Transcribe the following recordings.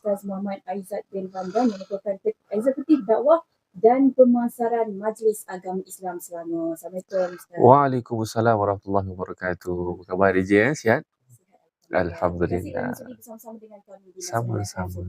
Ustaz Muhammad Aizat bin Ramdan yang merupakan eksekutif dakwah dan pemasaran Majlis Agama Islam Selangor. Assalamualaikum Ustaz. Waalaikumsalam warahmatullahi wabarakatuh. Apa khabar DJ eh? Sihat? Alhamdulillah. Terima kasih kerana bersama-sama dengan kami di Sama-sama.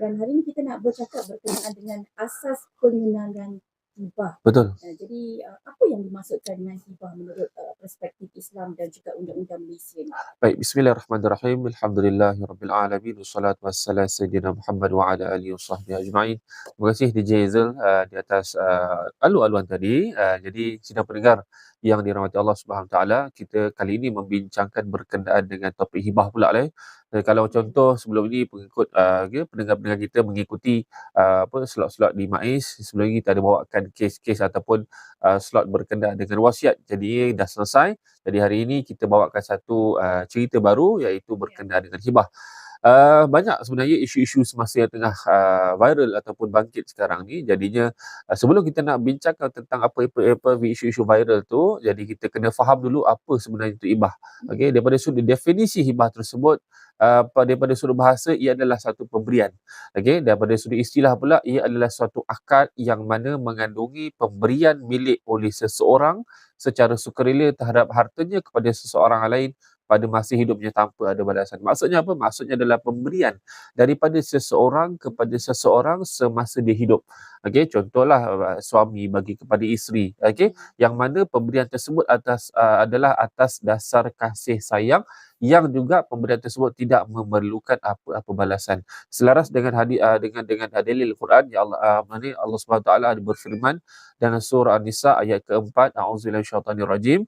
Dan hari ini kita nak bercakap berkenaan dengan asas pengenalan hibah. Betul. Uh, jadi uh, apa yang dimaksudkan dengan hibah menurut uh, perspektif Islam dan juga undang-undang Malaysia ni? Baik, bismillahirrahmanirrahim. Alhamdulillahirabbil alamin. Wassalatu wassalamu sayyidina Muhammad wa ala alihi wasahbihi ajma'in. Terima kasih DJ Hazel uh, di atas uh, alu-aluan tadi. Uh, jadi sidang pendengar yang dirahmati Allah Subhanahu taala, kita kali ini membincangkan berkenaan dengan topik hibah pula lah. Eh. Kalau contoh sebelum ini pengikut uh, pendengar-pendengar kita mengikuti uh, apa slot-slot di MAIS, sebelum ini kita ada bawakan kes-kes ataupun uh, slot berkenaan dengan wasiat. Jadi dah selesai. Jadi hari ini kita bawakan satu uh, cerita baru iaitu berkenaan dengan hibah. Uh, banyak sebenarnya isu-isu semasa yang tengah uh, viral ataupun bangkit sekarang ni. Jadinya uh, sebelum kita nak bincangkan tentang apa apa, apa isu-isu viral tu jadi kita kena faham dulu apa sebenarnya itu hibah. Okey daripada sudut definisi hibah tersebut uh, daripada sudut bahasa ia adalah satu pemberian. Okey daripada sudut istilah pula ia adalah suatu akad yang mana mengandungi pemberian milik oleh seseorang secara sukarela terhadap hartanya kepada seseorang lain pada masa hidupnya tanpa ada balasan. Maksudnya apa? Maksudnya adalah pemberian daripada seseorang kepada seseorang semasa dia hidup. Okey, contohlah uh, suami bagi kepada isteri, okey, yang mana pemberian tersebut atas uh, adalah atas dasar kasih sayang yang juga pemberian tersebut tidak memerlukan apa-apa balasan. Selaras dengan hadis uh, dengan dengan dalil Al-Quran ya Allah uh, mana Allah Subhanahu taala berfirman dalam surah An-Nisa ayat keempat a'udzubillahi minasyaitonir rajim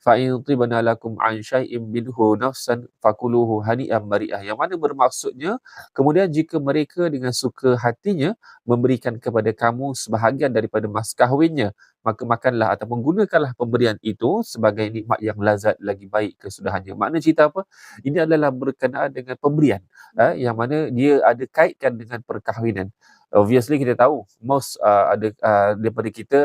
fa in tibna lakum an syai'in minhu nafsan fakuluhu hani'an mari'ah yang mana bermaksudnya kemudian jika mereka dengan suka hatinya memberikan kepada kamu sebahagian daripada mas kahwinnya maka makanlah atau menggunakanlah pemberian itu sebagai nikmat yang lazat lagi baik kesudahannya. Makna cerita apa? Ini adalah berkenaan dengan pemberian eh, yang mana dia ada kaitkan dengan perkahwinan. Obviously kita tahu most uh, ada uh, daripada kita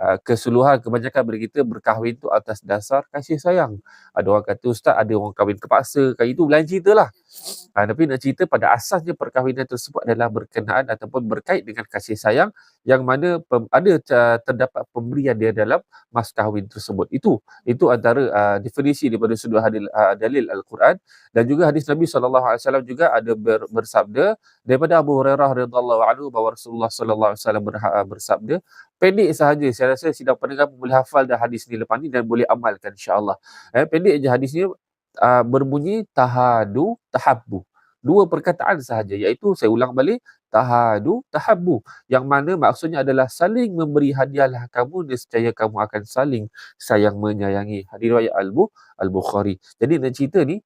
uh, keseluruhan kebanyakan daripada kita berkahwin tu atas dasar kasih sayang. Ada orang kata ustaz ada orang kahwin terpaksa, kayak itu lain cerita Uh, tapi nak cerita pada asasnya perkahwinan tersebut adalah berkenaan ataupun berkait dengan kasih sayang yang mana pem, ada terdapat pemberian dia dalam mas kahwin tersebut. Itu itu antara uh, definisi daripada sudut hadil, uh, dalil Al-Quran dan juga hadis Nabi SAW juga ada ber, bersabda daripada Abu Hurairah radhiyallahu anhu bahawa Rasulullah wasallam bersabda pendek sahaja saya rasa sidang pendengar boleh hafal dah hadis ni lepas ni dan boleh amalkan insya-Allah eh pendek je hadis ni uh, berbunyi tahadu tahabbu. Dua perkataan sahaja iaitu saya ulang balik tahadu tahabbu. Yang mana maksudnya adalah saling memberi hadiahlah kamu nescaya kamu akan saling sayang menyayangi. Hadis riwayat al-Bukhari. Jadi nak cerita ni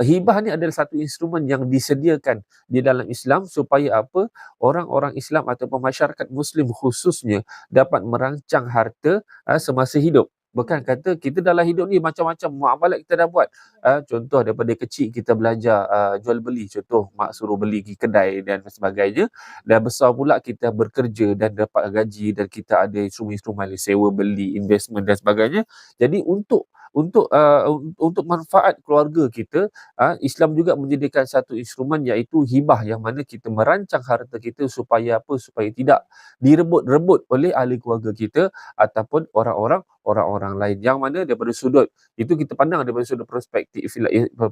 hibah ni adalah satu instrumen yang disediakan di dalam Islam supaya apa? Orang-orang Islam ataupun masyarakat muslim khususnya dapat merancang harta uh, semasa hidup Bukan kata kita dalam hidup ni macam-macam muamalat kita dah buat. Uh, contoh daripada kecil kita belajar uh, jual beli. Contoh mak suruh beli pergi kedai dan sebagainya. Dan besar pula kita bekerja dan dapat gaji dan kita ada instrumen-instrumen sewa beli, investment dan sebagainya. Jadi untuk untuk uh, untuk manfaat keluarga kita uh, Islam juga menyediakan satu instrumen iaitu hibah yang mana kita merancang harta kita supaya apa? Supaya tidak direbut-rebut oleh ahli keluarga kita ataupun orang-orang orang-orang lain. Yang mana daripada sudut itu kita pandang daripada sudut perspektif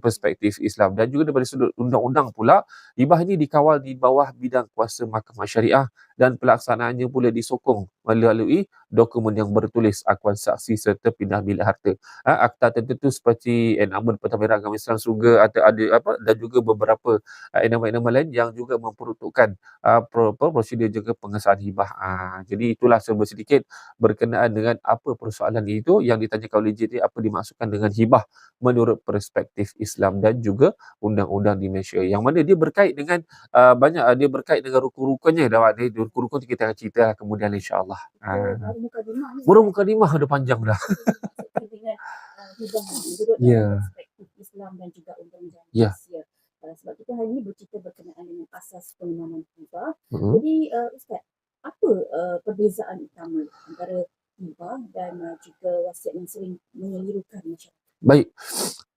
perspektif Islam. Dan juga daripada sudut undang-undang pula hibah ini dikawal di bawah bidang kuasa mahkamah syariah dan pelaksanaannya pula disokong melalui dokumen yang bertulis akuan saksi serta pindah bilik harta. Ha, akta tertentu seperti enamen pentadbiran agama Islam surga atau ada apa dan juga beberapa uh, enamen-enamen lain yang juga memperuntukkan uh, prosedur juga pengesahan hibah. Uh, jadi itulah serba sedikit berkenaan dengan apa persoalan itu yang ditanyakan oleh JT apa dimaksudkan dengan hibah menurut perspektif Islam dan juga undang-undang di Malaysia. Yang mana dia berkait dengan uh, banyak uh, dia berkait dengan rukun-rukunnya dah rukun-rukun kita akan cerita kemudian insya-Allah. Baru muka lima dah panjang dah. Dengan uh, menurut Yeah. perspektif Islam dan juga undang-undang Ya. Malaysia. Uh, sebab kita hari ini bercerita berkenaan dengan asas pengenalan hibah. Mm-hmm. Jadi uh, Ustaz, apa uh, perbezaan utama antara hibah dan uh, juga wasiat yang sering mengelirukan masyarakat? Baik.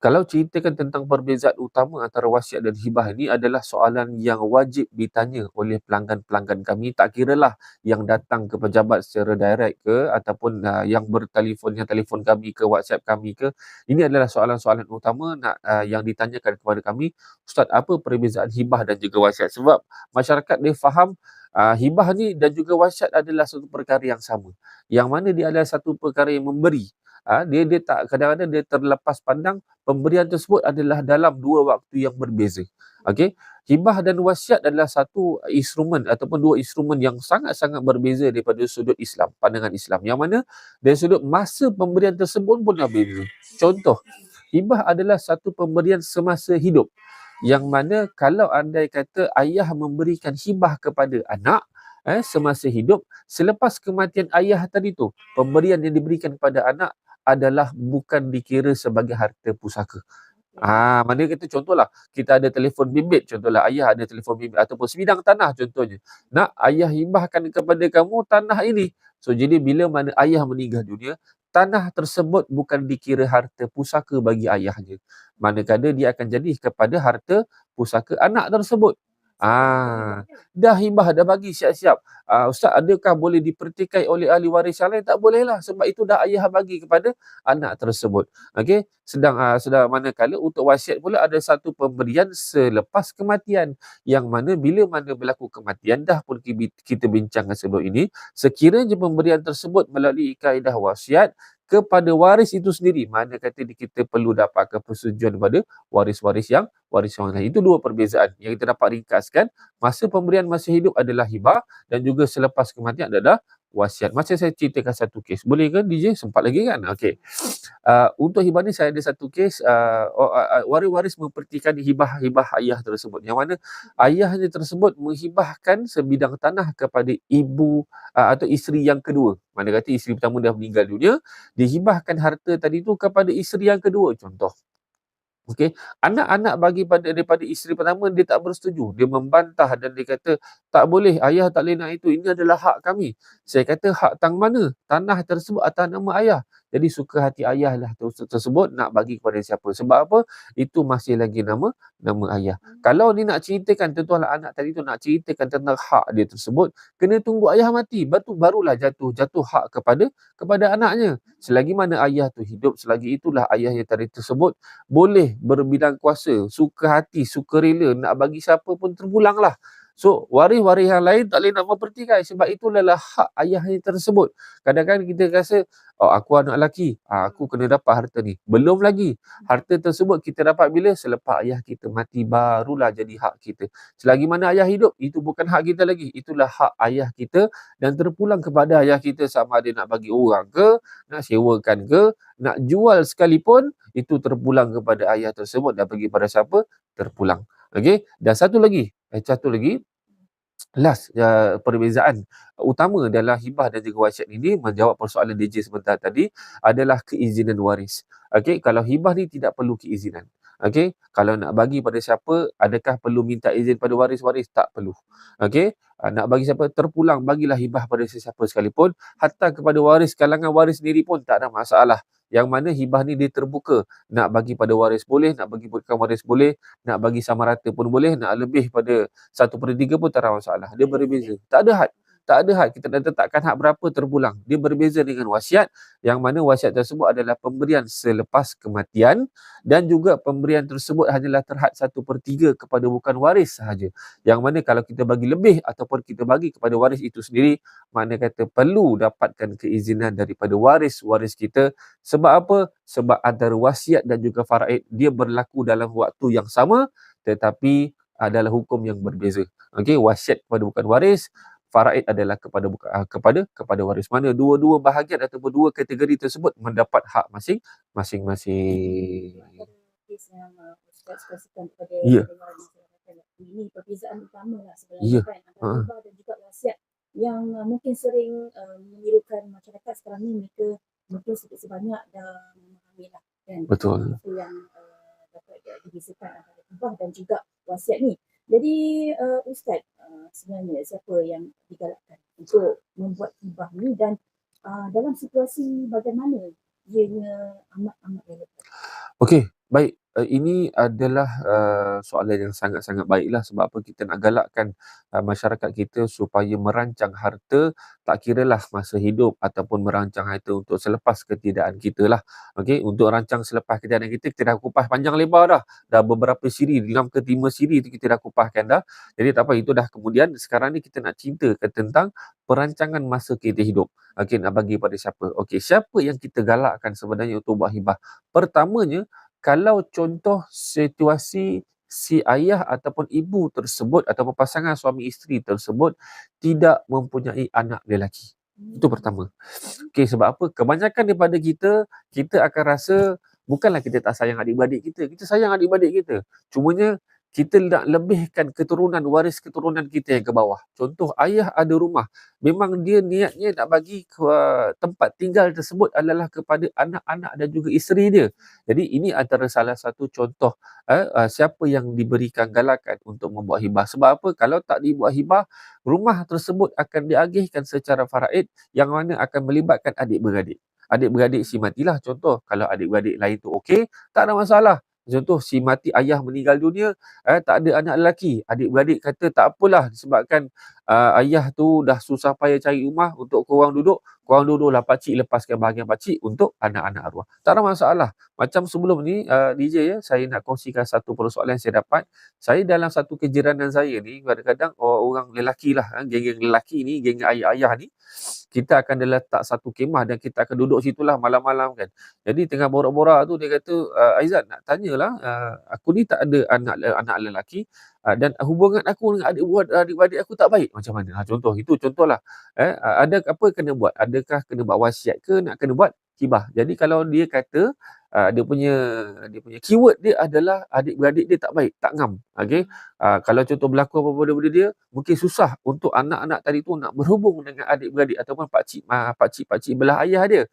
Kalau ceritakan tentang perbezaan utama antara wasiat dan hibah ini adalah soalan yang wajib ditanya oleh pelanggan-pelanggan kami. Tak kiralah yang datang ke pejabat secara direct ke ataupun uh, yang bertelefon, yang telefon kami ke WhatsApp kami ke. Ini adalah soalan-soalan utama nak, uh, yang ditanyakan kepada kami. Ustaz, apa perbezaan hibah dan juga wasiat? Sebab masyarakat dia faham uh, hibah ni dan juga wasiat adalah satu perkara yang sama. Yang mana dia adalah satu perkara yang memberi ha, dia dia tak kadang-kadang dia terlepas pandang pemberian tersebut adalah dalam dua waktu yang berbeza. Okey. Hibah dan wasiat adalah satu instrumen ataupun dua instrumen yang sangat-sangat berbeza daripada sudut Islam, pandangan Islam. Yang mana dari sudut masa pemberian tersebut pun berbeza. Contoh, hibah adalah satu pemberian semasa hidup. Yang mana kalau anda kata ayah memberikan hibah kepada anak, eh, semasa hidup, selepas kematian ayah tadi tu, pemberian yang diberikan kepada anak adalah bukan dikira sebagai harta pusaka. Ah, mana kita contohlah, kita ada telefon bimbit contohlah, ayah ada telefon bimbit ataupun sebidang tanah contohnya. Nak ayah hibahkan kepada kamu tanah ini. So jadi bila mana ayah meninggal dunia, tanah tersebut bukan dikira harta pusaka bagi ayahnya. Manakala dia akan jadi kepada harta pusaka anak tersebut. Ah, dah hibah dah bagi siap-siap. Ah, Ustaz, adakah boleh dipertikai oleh ahli waris yang lain? Tak boleh lah. Sebab itu dah ayah bagi kepada anak tersebut. Okey. Sedang ah, sedang manakala untuk wasiat pula ada satu pemberian selepas kematian. Yang mana bila mana berlaku kematian, dah pun kita bincangkan sebelum ini. Sekiranya pemberian tersebut melalui kaedah wasiat, kepada waris itu sendiri. Mana kata kita perlu dapatkan persetujuan daripada waris-waris yang waris yang lain. Itu dua perbezaan yang kita dapat ringkaskan. Masa pemberian masa hidup adalah hibah dan juga selepas kematian adalah wasiat. Macam saya ceritakan satu kes. Boleh ke DJ? Sempat lagi kan? Okey. Uh, untuk hibah ni saya ada satu kes uh, uh, waris-waris mempertikan hibah-hibah ayah tersebut. Yang mana ayahnya tersebut menghibahkan sebidang tanah kepada ibu uh, atau isteri yang kedua. Mana kata isteri pertama dah meninggal dunia, dihibahkan harta tadi tu kepada isteri yang kedua contoh. Okey, anak-anak bagi pada daripada isteri pertama dia tak bersetuju. Dia membantah dan dia kata tak boleh, ayah tak boleh nak itu. Ini adalah hak kami. Saya kata hak tang mana? Tanah tersebut atas nama ayah. Jadi suka hati ayah lah tersebut nak bagi kepada siapa. Sebab apa? Itu masih lagi nama nama ayah. Hmm. Kalau dia nak ceritakan tentulah anak tadi tu nak ceritakan tentang hak dia tersebut, kena tunggu ayah mati. Batu barulah jatuh jatuh hak kepada kepada anaknya. Selagi mana ayah tu hidup, selagi itulah ayah yang tadi tersebut boleh berbidang kuasa, suka hati, suka rela nak bagi siapa pun terpulanglah. So, waris-waris yang lain tak boleh nak mempertikai sebab itu adalah hak ayahnya tersebut. Kadang-kadang kita rasa, oh aku anak lelaki, ah, aku kena dapat harta ni. Belum lagi. Harta tersebut kita dapat bila? Selepas ayah kita mati, barulah jadi hak kita. Selagi mana ayah hidup, itu bukan hak kita lagi. Itulah hak ayah kita dan terpulang kepada ayah kita sama ada nak bagi orang ke, nak sewakan ke, nak jual sekalipun, itu terpulang kepada ayah tersebut dan pergi pada siapa? Terpulang. Okey, dan satu lagi, satu lagi last uh, perbezaan utama dalam hibah dan juga wasiat ini menjawab persoalan DJ sebentar tadi adalah keizinan waris. Okey, kalau hibah ni tidak perlu keizinan. Okey, kalau nak bagi pada siapa, adakah perlu minta izin pada waris-waris? Tak perlu. Okey, uh, nak bagi siapa terpulang bagilah hibah pada sesiapa sekalipun, hatta kepada waris kalangan waris sendiri pun tak ada masalah yang mana hibah ni dia terbuka. Nak bagi pada waris boleh nak bagi bukan waris boleh nak bagi sama rata pun boleh nak lebih pada satu per tiga pun tak ada masalah. Dia berbeza. Tak ada had tak ada had kita dah tetapkan hak berapa terpulang dia berbeza dengan wasiat yang mana wasiat tersebut adalah pemberian selepas kematian dan juga pemberian tersebut hanyalah terhad satu per tiga kepada bukan waris sahaja yang mana kalau kita bagi lebih ataupun kita bagi kepada waris itu sendiri mana kata perlu dapatkan keizinan daripada waris-waris kita sebab apa? Sebab antara wasiat dan juga faraid dia berlaku dalam waktu yang sama tetapi adalah hukum yang berbeza. Okey, wasiat kepada bukan waris, faraid adalah kepada buka, uh, kepada kepada waris mana dua-dua bahagian ataupun dua kategori tersebut mendapat hak masing masing-masing. Ya. Ini perbezaan utama lah sebenarnya ya. kan antara uh. dan juga wasiat yang uh, mungkin sering uh, menirukan masyarakat sekarang ni mereka mungkin sedikit sebanyak dah memahami lah kan betul itu yang uh, dapat dibisakan antara hibah dan juga wasiat ni jadi uh, Ustaz uh, sebenarnya siapa yang digalakkan untuk membuat hibah ni dan uh, dalam situasi bagaimana ianya amat-amat relevan. Okey, baik. Uh, ini adalah uh, soalan yang sangat-sangat baiklah sebab apa kita nak galakkan uh, masyarakat kita supaya merancang harta tak kiralah masa hidup ataupun merancang harta untuk selepas ketiadaan kita lah. Okey, untuk rancang selepas ketiadaan kita kita dah kupas panjang lebar dah. Dah beberapa siri, 6 ke 5 siri tu kita dah kupaskan dah. Jadi tak apa itu dah kemudian sekarang ni kita nak ceritakan tentang perancangan masa kita hidup. Okey, nak bagi pada siapa? Okey, siapa yang kita galakkan sebenarnya untuk buat hibah? Pertamanya, kalau contoh situasi si ayah ataupun ibu tersebut ataupun pasangan suami isteri tersebut tidak mempunyai anak lelaki. Itu pertama. Okey, sebab apa? Kebanyakan daripada kita, kita akan rasa bukanlah kita tak sayang adik-beradik kita. Kita sayang adik-beradik kita. Cumanya kita nak lebihkan keturunan, waris keturunan kita yang ke bawah. Contoh, ayah ada rumah. Memang dia niatnya nak bagi ke, uh, tempat tinggal tersebut adalah kepada anak-anak dan juga isteri dia. Jadi ini antara salah satu contoh uh, uh, siapa yang diberikan galakan untuk membuat hibah. Sebab apa? Kalau tak dibuat hibah, rumah tersebut akan diagihkan secara faraid yang mana akan melibatkan adik-beradik. Adik-beradik si matilah contoh. Kalau adik-beradik lain tu okey, tak ada masalah. Contoh si mati ayah meninggal dunia, eh, tak ada anak lelaki. Adik-beradik kata tak apalah disebabkan uh, ayah tu dah susah payah cari rumah untuk korang duduk. Korang duduklah pakcik lepaskan bahagian pakcik untuk anak-anak arwah. Tak ada masalah. Macam sebelum ni uh, DJ ya, saya nak kongsikan satu persoalan saya dapat. Saya dalam satu kejiranan saya ni, kadang-kadang orang lelaki lah, eh, geng-geng lelaki ni, geng ayah-ayah ni, kita akan letak satu kemah dan kita akan duduk situlah malam-malam kan. Jadi tengah borak-borak tu dia kata, uh, Aizat nak tanyalah, uh, aku ni tak ada anak anak lelaki uh, dan hubungan aku dengan adik adik-adik aku tak baik macam mana? Ha, contoh itu contohlah. Eh, ada apa kena buat? Adakah kena buat wasiat ke nak kena buat hibah? Jadi kalau dia kata uh, dia punya dia punya keyword dia adalah adik-beradik dia tak baik, tak ngam. Okey. Uh, kalau contoh berlaku apa-apa daripada dia, mungkin susah untuk anak-anak tadi tu nak berhubung dengan adik-beradik ataupun pak cik uh, pak cik pak cik belah ayah dia.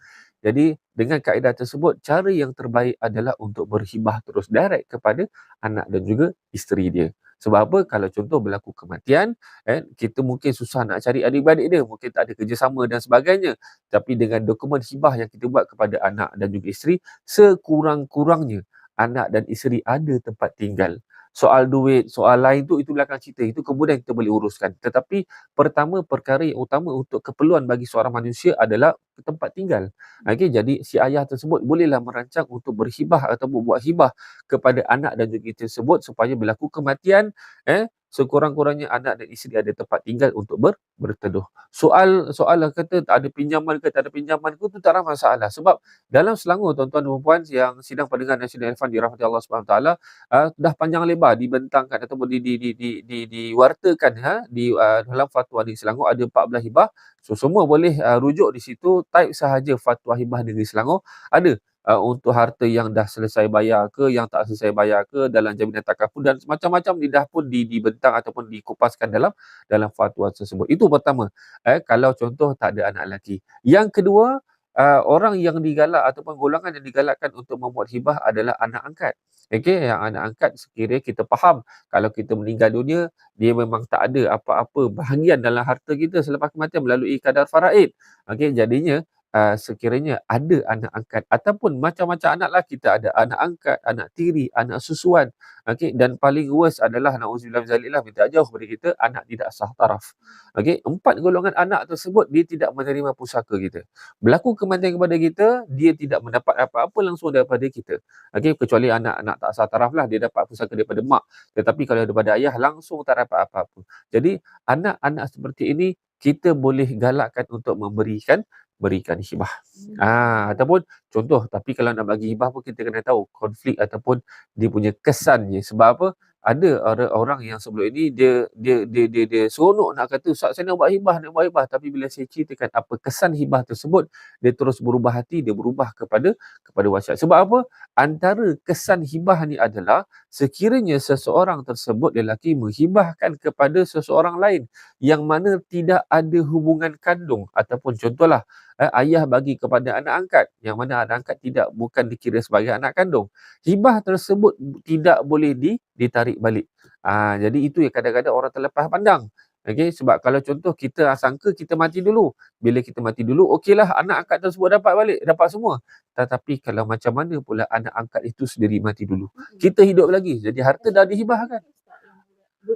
Jadi dengan kaedah tersebut cara yang terbaik adalah untuk berhibah terus direct kepada anak dan juga isteri dia. Sebab apa? Kalau contoh berlaku kematian, eh, kita mungkin susah nak cari adik-beradik dia. Mungkin tak ada kerjasama dan sebagainya. Tapi dengan dokumen hibah yang kita buat kepada anak dan juga isteri, sekurang-kurangnya anak dan isteri ada tempat tinggal soal duit, soal lain tu itu belakang cerita. Itu kemudian kita boleh uruskan. Tetapi pertama perkara yang utama untuk keperluan bagi seorang manusia adalah tempat tinggal. Okey, jadi si ayah tersebut bolehlah merancang untuk berhibah atau buat hibah kepada anak dan juga tersebut supaya berlaku kematian eh sekurang-kurangnya anak dan isteri ada tempat tinggal untuk ber, berteduh. Soal soal kata tak ada pinjaman ke tak ada pinjaman ke tu tak ada masalah sebab dalam Selangor tuan-tuan dan puan yang sidang pendengar Nasional Irfan dirahmati Allah Subhanahu taala uh, dah panjang lebar dibentangkan ataupun di di di di di diwartakan ha di uh, dalam fatwa di Selangor ada 14 hibah. So semua boleh uh, rujuk di situ type sahaja fatwa hibah negeri Selangor ada uh, untuk harta yang dah selesai bayar ke, yang tak selesai bayar ke dalam jaminan takaful dan macam-macam lidah pun di, dibentang ataupun dikupaskan dalam dalam fatwa tersebut. Itu pertama. Eh, kalau contoh tak ada anak lelaki. Yang kedua, uh, orang yang digalak ataupun golongan yang digalakkan untuk membuat hibah adalah anak angkat. Okey, yang anak angkat sekiranya kita faham kalau kita meninggal dunia, dia memang tak ada apa-apa bahagian dalam harta kita selepas kematian melalui kadar faraid. Okey, jadinya uh, sekiranya ada anak angkat ataupun macam-macam anak lah kita ada anak angkat, anak tiri, anak susuan. Okey dan paling worst adalah nauzubillah zalilah minta jauh kepada kita anak tidak sah taraf. Okey, empat golongan anak tersebut dia tidak menerima pusaka kita. Berlaku kematian kepada kita, dia tidak mendapat apa-apa langsung daripada kita. Okey, kecuali anak-anak tak sah taraf lah dia dapat pusaka daripada mak. Tetapi kalau daripada ayah langsung tak dapat apa-apa. Jadi anak-anak seperti ini kita boleh galakkan untuk memberikan berikan hibah. Hmm. Ah ataupun contoh tapi kalau nak bagi hibah pun kita kena tahu konflik ataupun dia punya kesannya sebab apa? ada orang yang sebelum ini dia dia dia dia, dia seronok nak kata ustaz saya nak buat hibah nak buat hibah tapi bila saya ceritakan apa kesan hibah tersebut dia terus berubah hati dia berubah kepada kepada wasiat sebab apa antara kesan hibah ni adalah sekiranya seseorang tersebut lelaki menghibahkan kepada seseorang lain yang mana tidak ada hubungan kandung ataupun contohlah eh, ayah bagi kepada anak angkat yang mana anak angkat tidak bukan dikira sebagai anak kandung hibah tersebut tidak boleh di, ditarik balik ah jadi itu yang kadang-kadang orang terlepas pandang Okey, sebab kalau contoh kita sangka kita mati dulu. Bila kita mati dulu, okeylah anak angkat tersebut dapat balik, dapat semua. Tetapi kalau macam mana pula anak angkat itu sendiri mati dulu. Kita hidup lagi. Jadi harta dah dihibahkan.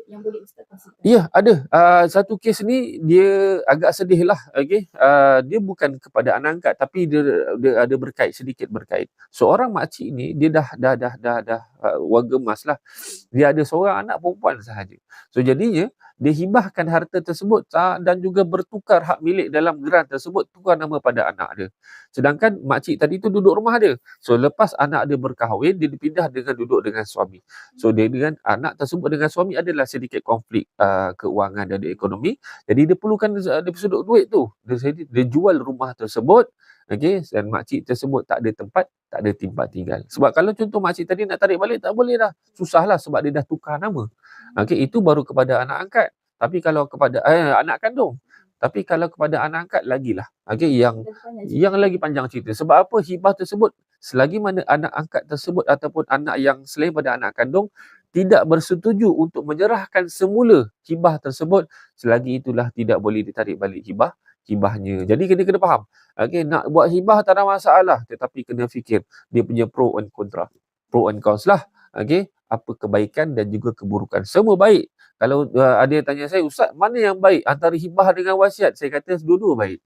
Yang boleh Ustaz kongsikan? Ya, ada. Uh, satu kes ni dia agak sedih lah. Okay? Uh, dia bukan kepada anak angkat tapi dia, dia ada berkait, sedikit berkait. Seorang makcik ni dia dah dah dah dah dah uh, warga emas lah. Dia ada seorang anak perempuan sahaja. So jadinya dia hibahkan harta tersebut dan juga bertukar hak milik dalam geran tersebut tukar nama pada anak dia. Sedangkan makcik tadi tu duduk rumah dia. So lepas anak dia berkahwin dia dipindah dengan duduk dengan suami. So dia dengan anak tersebut dengan suami adalah sedikit konflik uh, keuangan dan ekonomi. Jadi dia perlukan dia sudut duit tu. Dia, dia jual rumah tersebut Okey, dan makcik tersebut tak ada tempat, tak ada tempat tinggal. Sebab kalau contoh makcik tadi nak tarik balik, tak boleh dah. Susahlah sebab dia dah tukar nama. Okey, itu baru kepada anak angkat. Tapi kalau kepada eh, anak kandung. Tapi kalau kepada anak angkat, lagilah. Okey, yang yang lagi panjang cerita. Sebab apa hibah tersebut, selagi mana anak angkat tersebut ataupun anak yang selain pada anak kandung, tidak bersetuju untuk menyerahkan semula hibah tersebut, selagi itulah tidak boleh ditarik balik hibah hibahnya. Jadi kena kena faham. Okey, nak buat hibah tak ada masalah, tetapi kena fikir dia punya pro and contra. Pro and cons lah. Okey, apa kebaikan dan juga keburukan. Semua baik. Kalau uh, ada yang tanya saya, Ustaz, mana yang baik antara hibah dengan wasiat? Saya kata dua-dua baik.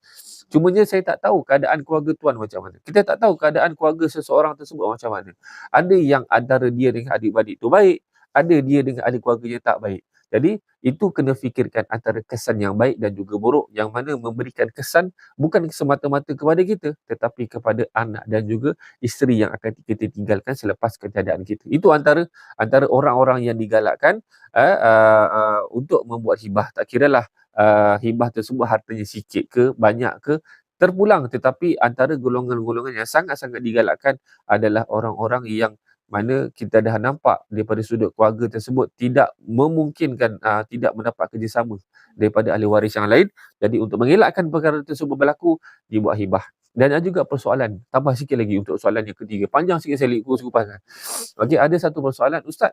Cumanya saya tak tahu keadaan keluarga tuan macam mana. Kita tak tahu keadaan keluarga seseorang tersebut macam mana. Ada yang antara dia dengan adik-beradik tu baik, ada dia dengan adik keluarga yang tak baik. Jadi itu kena fikirkan antara kesan yang baik dan juga buruk yang mana memberikan kesan bukan semata-mata kepada kita tetapi kepada anak dan juga isteri yang akan kita tinggalkan selepas ketiadaan kita. Itu antara antara orang-orang yang digalakkan uh, uh, uh, untuk membuat hibah. Tak kiralah uh, hibah tersebut hartanya sikit ke banyak ke terpulang tetapi antara golongan-golongan yang sangat-sangat digalakkan adalah orang-orang yang mana kita dah nampak daripada sudut keluarga tersebut tidak memungkinkan uh, tidak mendapat kerjasama daripada ahli waris yang lain. Jadi untuk mengelakkan perkara tersebut berlaku, dibuat hibah. Dan ada juga persoalan, tambah sikit lagi untuk soalan yang ketiga. Panjang sikit saya lihat kupaskan. Okey, ada satu persoalan. Ustaz,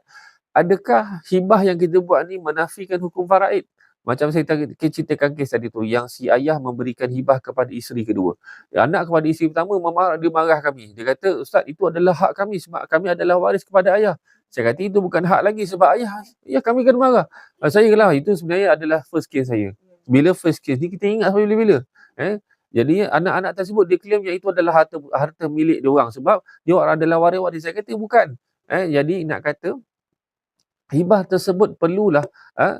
adakah hibah yang kita buat ni menafikan hukum faraid? Macam saya ceritakan kes tadi tu, yang si ayah memberikan hibah kepada isteri kedua. Anak kepada isteri pertama, memarah, dia marah kami. Dia kata, Ustaz, itu adalah hak kami sebab kami adalah waris kepada ayah. Saya kata, itu bukan hak lagi sebab ayah. Ya, kami kena marah. Ah, saya lah, itu sebenarnya adalah first case saya. Bila first case ni, kita ingat sampai bila-bila. Eh? Jadi anak-anak tersebut dia claim yang itu adalah harta harta milik dia orang sebab dia orang adalah waris-waris. Saya kata bukan. Eh, jadi nak kata hibah tersebut perlulah uh,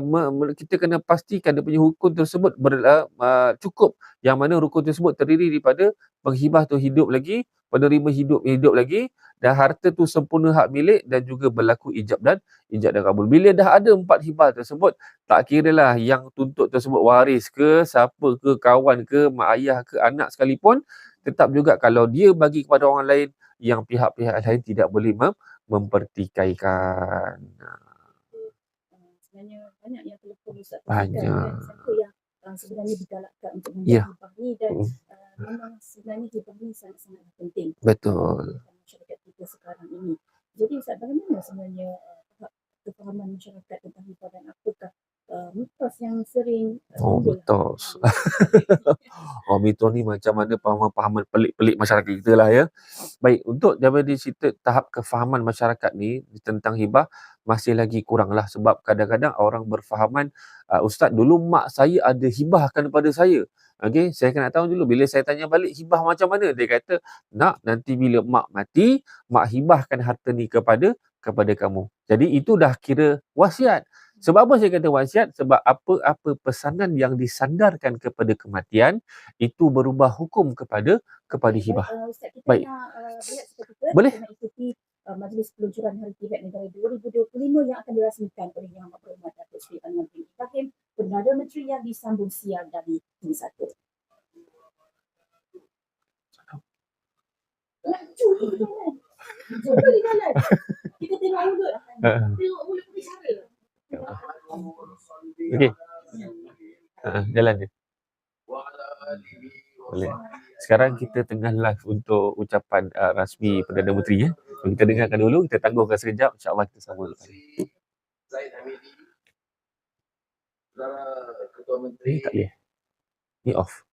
uh, kita kena pastikan dia punya hukum tersebut ber, uh, uh, cukup. Yang mana rukun tersebut terdiri daripada penghibah tu hidup lagi penerima hidup hidup lagi dan harta tu sempurna hak milik dan juga berlaku ijab dan ijab dan kabul. Bila dah ada empat hibah tersebut tak kira lah yang tuntut tersebut waris ke siapa ke kawan ke mak ayah ke anak sekalipun tetap juga kalau dia bagi kepada orang lain yang pihak-pihak lain tidak boleh mem- mempertikaikan. Sebenarnya banyak yang telefon Ustaz. Banyak. Siapa yang uh, sebenarnya digalakkan untuk ya. hibah ni dan uh, memang sebenarnya hibah ni sangat-sangat penting. Betul. Masyarakat kita sekarang ini. Jadi Ustaz, bagaimana sebenarnya uh, kefahaman masyarakat tentang hibah dan apakah uh, mitos yang sering uh, Oh, mitos. oh, mitos ni macam mana pahaman-pahaman pelik-pelik masyarakat kita lah ya. Baik, untuk daripada cerita tahap kefahaman masyarakat ni tentang hibah, masih lagi kurang lah sebab kadang-kadang orang berfahaman, uh, Ustaz dulu mak saya ada hibahkan kepada saya. Okay, saya kena tahu dulu bila saya tanya balik hibah macam mana. Dia kata, nak nanti bila mak mati, mak hibahkan harta ni kepada kepada kamu. Jadi itu dah kira wasiat. Sebab apa saya kata wasiat? Sebab apa-apa pesanan yang disandarkan kepada kematian itu berubah hukum kepada kepada hibah. Uh, Ustaz, kita Baik. nak uh, seketika. Boleh. Kita ikuti uh, Majlis Peluncuran Hari Tibet Negara 2025 yang akan dirasmikan oleh Yang Amat Berhormat Datuk Seri Anwar bin Ibrahim, Perdana Menteri yang disambung siang dari Tim 1. Laju di jalan. Cuba di jalan. Kita tengok mulut. Uh, Tengok mulut bicara. Okey. uh, jalan je. Boleh. Sekarang kita tengah live untuk ucapan uh, rasmi Perdana Menteri ya. Kita dengarkan dulu, kita tangguhkan sekejap. InsyaAllah kita sambung lepas. Zaid Hamidi Ni tak boleh. Ni off.